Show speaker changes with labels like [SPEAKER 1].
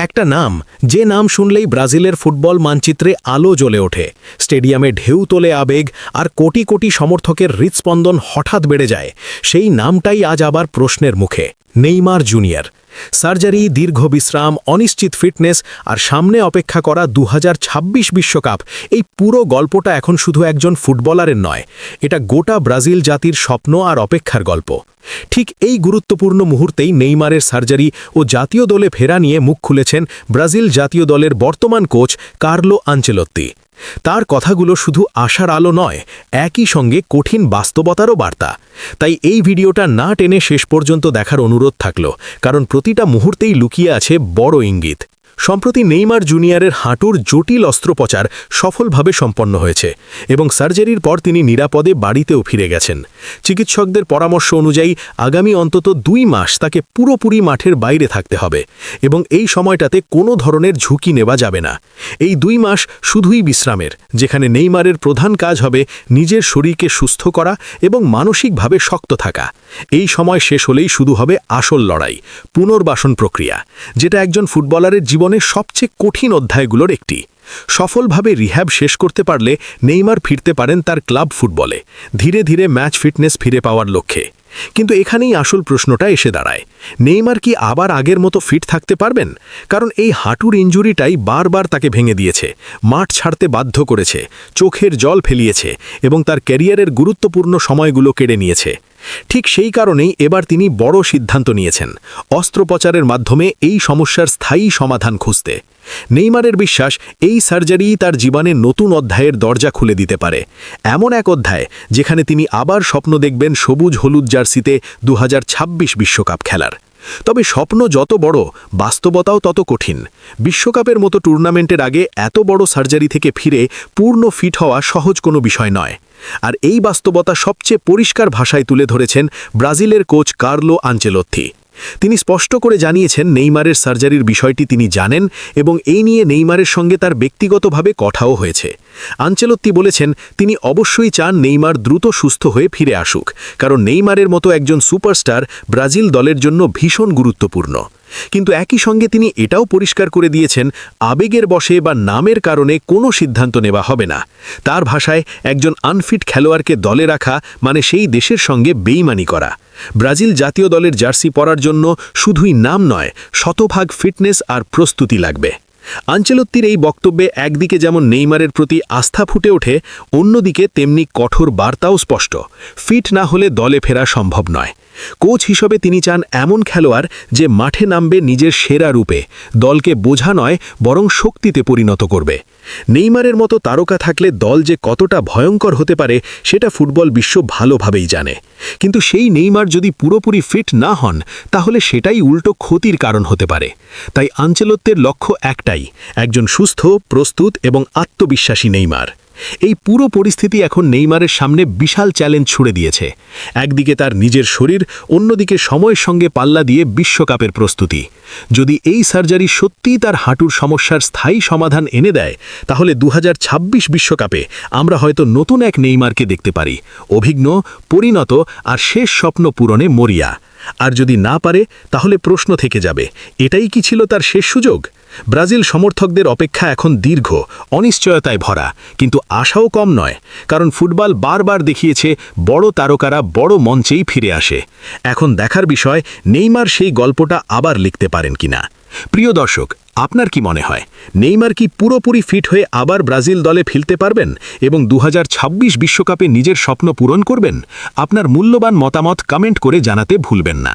[SPEAKER 1] একটা নাম, যে নাম শুনলেই ব্রাজিলের ফুটবল মানচিত্রে আলো জ্বলে ওঠে। স্টেডিয়ামে ঢেউ তোলে আবেগ আর কোটি কোটি সমর্থকের হৃৎস্পন্দন হঠাৎ বেড়ে যায়। সেই নামটাই আজ আবার প্রশ্নের মুখে। Neymar junior. সার্জারি, দীর্ঘ বিশ্রাম, অনিশ্চিত ফিটনেস আর সামনে অপেক্ষা করা দু বিশ্বকাপ। এই পুরো গল্পটা এখন শুধু একজন ফুটবলারের নয়, এটা গোটা ব্রাজিল জাতির স্বপ্ন আর অপেক্ষার গল্প। ঠিক এই গুরুত্বপূর্ণ মুহূর্তেই নেইমারের সার্জারি ও জাতীয় দলে ফেরা নিয়ে মুখ খুলেছেন ব্রাজিল জাতীয় দলের বর্তমান কোচ কার্লো আঞ্চেলত্তি। তার কথাগুলো শুধু আশার আলো নয়, একই সঙ্গে কঠিন বাস্তবতারও বার্তা। তাই এই ভিডিওটা না টেনে শেষ পর্যন্ত দেখার অনুরোধ থাকল, কারণ প্রতিটা মুহূর্তেই লুকিয়ে আছে বড় ইঙ্গিত। সম্প্রতি নেইমার জুনিয়রের হাঁটুর জটিল অস্ত্রোপচার সফলভাবে সম্পন্ন হয়েছে এবং সার্জারির পর তিনি নিরাপদে বাড়িতেও ফিরে গেছেন। চিকিৎসকদের পরামর্শ অনুযায়ী, আগামী অন্তত দুই মাস তাকে পুরোপুরি মাঠের বাইরে থাকতে হবে এবং এই সময়টাতে কোনো ধরনের ঝুঁকি নেওয়া যাবে না। এই দুই মাস শুধুই বিশ্রামের, যেখানে নেইমারের প্রধান কাজ হবে নিজের শরীরকে সুস্থ করা এবং মানসিকভাবে শক্ত থাকা। এই সময় শেষ হলেই শুধু হবে আসল লড়াই, পুনর্বাসন প্রক্রিয়া, যেটা একজন ফুটবলারের জীবনের সবচেয়ে কঠিন অধ্যায়গুলোর একটি। সফলভাবে রিহ্যাব শেষ করতে পারলে নেইমার ফিরতে পারেন তার ক্লাব ফুটবলে। ধীরে ধীরে ম্যাচ ফিটনেস ফিরে পাওয়ার লক্ষ্যে। কিন্তু এখানেই আসল প্রশ্নটা এসে দাঁড়ায়। নেইমার কি আবার আগের মতো ফিট থাকতে পারবেন? কারণ এই হাঁটুর ইঞ্জুরিটাই বারবার তাকে ভেঙে দিয়েছে। মাঠ ছাড়তে বাধ্য করেছে। চোখের জল ফেলিয়েছে এবং তার ক্যারিয়ারের গুরুত্বপূর্ণ সময়গুলো কেড়ে নিয়েছে। ঠিক সেই কারণেই এবার তিনি বড় সিদ্ধান্ত নিয়েছেন অস্ত্রোপচারের মাধ্যমে এই সমস্যার স্থায়ী সমাধান খুঁজতে। নেইমারের বিশ্বাস, এই সার্জারি তার জীবনে নতুন অধ্যায়ের দরজা খুলে দিতে পারে। এমন এক অধ্যায় যেখানে তিনি আবার স্বপ্ন দেখবেন সবুজ হলুদ জার্সিতে দু বিশ্বকাপ খেলার। তবে স্বপ্ন যত বড়, বাস্তবতাও তত কঠিন। বিশ্বকাপের মতো টুর্নামেন্টের আগে এত বড় সার্জারি থেকে ফিরে পূর্ণ ফিট হওয়া সহজ কোনো বিষয় নয়। আর এই বাস্তবতা সবচেয়ে পরিষ্কার ভাষায় তুলে ধরেছেন ব্রাজিলের কোচ কার্লো আঞ্চেলত্থি তিনি স্পষ্ট করে জানিয়েছেন নেইমারের সার্জারির বিষয়টি তিনি জানেন এবং এই নিয়ে নেইমারের সঙ্গে তার ব্যক্তিগতভাবে কথাও হয়েছে। আঞ্চেলত্তি বলেছেন, তিনি অবশ্যই চান নেইমার দ্রুত সুস্থ হয়ে ফিরে আসুক, কারণ নেইমারের মতো একজন সুপারস্টার ব্রাজিল দলের জন্য ভীষণ গুরুত্বপূর্ণ। কিন্তু একই সঙ্গে তিনি এটাও পরিষ্কার করে দিয়েছেন, আবেগের বসে বা নামের কারণে কোনো সিদ্ধান্ত নেওয়া হবে না। তার ভাষায়, একজন আনফিট খেলোয়াড়কে দলে রাখা মানে সেই দেশের সঙ্গে বেইমানি করা। ব্রাজিল জাতীয় দলের জার্সি পরার জন্য শুধুই নাম নয়, শতভাগ ফিটনেস আর প্রস্তুতি লাগবে। আঞ্চেলত্তির এই বক্তব্যে একদিকে যেমন নেইমারের প্রতি আস্থা ফুটে ওঠে, অন্যদিকে তেমনি কঠোর বার্তাও স্পষ্ট। ফিট না হলে দলে ফেরা সম্ভব নয়। কোচ হিসেবে তিনি চান এমন খেলোয়াড় যে মাঠে নামবে নিজের সেরা রূপে, দলকে বোঝা নয়, বরং শক্তিতে পরিণত করবে। নেইমারের মতো তারকা থাকলে দল যে কতটা ভয়ঙ্কর হতে পারে, সেটা ফুটবল বিশ্ব ভালোভাবেই জানে। কিন্তু সেই নেইমার যদি পুরোপুরি ফিট না হন, তাহলে সেটাই উল্টো ক্ষতির কারণ হতে পারে। তাই আঞ্চলত্বের লক্ষ্য একটাই একজন সুস্থ, প্রস্তুত এবং আত্মবিশ্বাসী নেইমার। এই পুরো পরিস্থিতি এখন নেইমারের সামনে বিশাল চ্যালেঞ্জ ছুড়ে দিয়েছে। একদিকে তার নিজের শরীর, অন্যদিকে সময়ের সঙ্গে পাল্লা দিয়ে বিশ্বকাপের প্রস্তুতি। যদি এই সার্জারি সত্যিই তার হাঁটুর সমস্যার স্থায়ী সমাধান এনে দেয়, তাহলে দু বিশ্বকাপে আমরা হয়তো নতুন এক নেইমারকে দেখতে পারি অভিজ্ঞ পরিণত আর শেষ স্বপ্ন পূরণে মরিয়া। আর যদি না পারে, তাহলে প্রশ্ন থেকে যাবে, এটাই কি ছিল তার শেষ সুযোগ? ব্রাজিল সমর্থকদের অপেক্ষা এখন দীর্ঘ, অনিশ্চয়তায় ভরা, কিন্তু আশাও কম নয়, কারণ ফুটবল বারবার দেখিয়েছে বড় তারকারা বড় মঞ্চেই ফিরে আসে। এখন দেখার বিষয়, নেইমার সেই গল্পটা আবার লিখতে পারেন কিনা। প্রিয় দর্শক, আপনার কি মনে হয়, নেইমার কি পুরোপুরি ফিট হয়ে আবার ব্রাজিল দলে ফিরতে পারবেন এবং দু বিশ্বকাপে নিজের স্বপ্ন পূরণ করবেন? আপনার মূল্যবান মতামত কমেন্ট করে জানাতে ভুলবেন না।